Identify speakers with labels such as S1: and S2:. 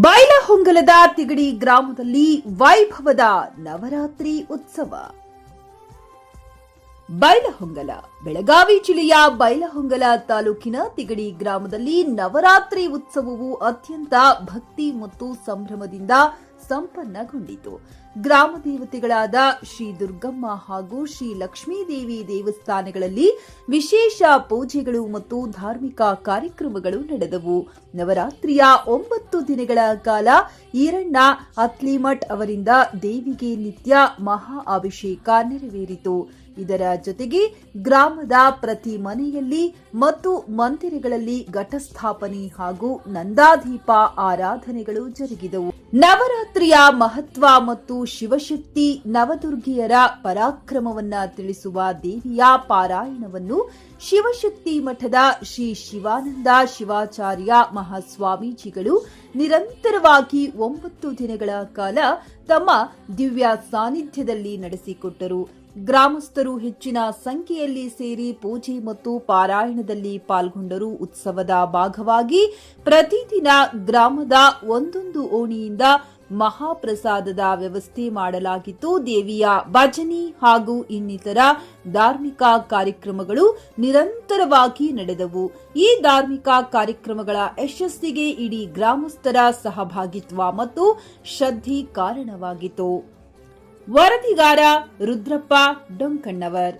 S1: ಬೈಲಹೊಂಗಲದ ತಿಗಡಿ ಗ್ರಾಮದಲ್ಲಿ ವೈಭವದ ನವರಾತ್ರಿ ಉತ್ಸವ. ಬೈಲಹೊಂಗಲ, ಬೆಳಗಾವಿ ಜಿಲ್ಲೆಯ ಬೈಲಹೊಂಗಲ ತಾಲೂಕಿನ ತಿಗಡಿ ಗ್ರಾಮದಲ್ಲಿ ನವರಾತ್ರಿ ಉತ್ಸವವು ಅತ್ಯಂತ ಭಕ್ತಿ ಮತ್ತು ಸಂಭ್ರಮದಿಂದ ಸಂಪನ್ನಗೊಂಡಿತು. ಗ್ರಾಮ ದೇವತೆಗಳಾದ ಶ್ರೀ ದುರ್ಗಮ್ಮ ಹಾಗೂ ಶ್ರೀ ಲಕ್ಷ್ಮೀದೇವಿ ದೇವಸ್ಥಾನಗಳಲ್ಲಿ ವಿಶೇಷ ಪೂಜೆಗಳು ಮತ್ತು ಧಾರ್ಮಿಕ ಕಾರ್ಯಕ್ರಮಗಳು ನಡೆದವು. ನವರಾತ್ರಿಯ ಒಂಬತ್ತು ದಿನಗಳ ಕಾಲ ಈರಣ್ಣ ಅತ್ಲಿಮಠ್ ಅವರಿಂದ ದೇವಿಗೆ ನಿತ್ಯ ಮಹಾ ಅಭಿಷೇಕ ನೆರವೇರಿತು. ಇದರ ಜೊತೆಗೆ ಗ್ರಾಮದ ಪ್ರತಿ ಮನೆಯಲ್ಲಿ ಮತ್ತು ಮಂದಿರಗಳಲ್ಲಿ ಘಟಸ್ಥಾಪನೆ ಹಾಗೂ ನಂದಾದೀಪ ಆರಾಧನೆಗಳು ಜರುಗಿದವು. ನವರಾತ್ರಿಯ ಮಹತ್ವ ಮತ್ತು ಶಿವಶಕ್ತಿ ನವದುರ್ಗಿಯರ ಪರಾಕ್ರಮವನ್ನ ತಿಳಿಸುವ ದೇವಿಯ ಪಾರಾಯಣವನ್ನು ಶಿವಶಕ್ತಿ ಮಠದ ಶ್ರೀ ಶಿವಾನಂದ ಶಿವಾಚಾರ್ಯ ಮಹಾಸ್ವಾಮೀಜಿಗಳು ನಿರಂತರವಾಗಿ ಒಂಬತ್ತು ದಿನಗಳ ಕಾಲ ತಮ್ಮ ದಿವ್ಯ ಸಾನ್ನಿಧ್ಯದಲ್ಲಿ ನಡೆಸಿಕೊಟ್ಟರು. ಗ್ರಾಮಸ್ಥರು ಹೆಚ್ಚಿನ ಸಂಖ್ಯೆಯಲ್ಲಿ ಸೇರಿ ಪೂಜೆ ಮತ್ತು ಪಾರಾಯಣದಲ್ಲಿ ಪಾಲ್ಗೊಂಡರು ಉತ್ಸವದ ಭಾಗವಾಗಿ ಪ್ರತಿದಿನ ಗ್ರಾಮದ ಒಂದೊಂದು ಓಣಿಯಿಂದ ಮಹಾಪ್ರಸಾದದ ವ್ಯವಸ್ಥೆ ಮಾಡಲಾಗಿತ್ತು. ದೇವಿಯ ಭಜನೆ ಹಾಗೂ ಇನ್ನಿತರ ಧಾರ್ಮಿಕ ಕಾರ್ಯಕ್ರಮಗಳು ನಿರಂತರವಾಗಿ ನಡೆದವು. ಈ ಧಾರ್ಮಿಕ ಕಾರ್ಯಕ್ರಮಗಳ ಯಶಸ್ಸಿಗೆ ಇಡೀ ಗ್ರಾಮಸ್ಥರ ಸಹಭಾಗಿತ್ವ ಮತ್ತು ಶ್ರದ್ಧೆ ಕಾರಣವಾಗಿತ್ತು. ವರದಿಗಾರ ರುದ್ರಪ್ಪ ಡೊಂಕಣ್ಣವರ್.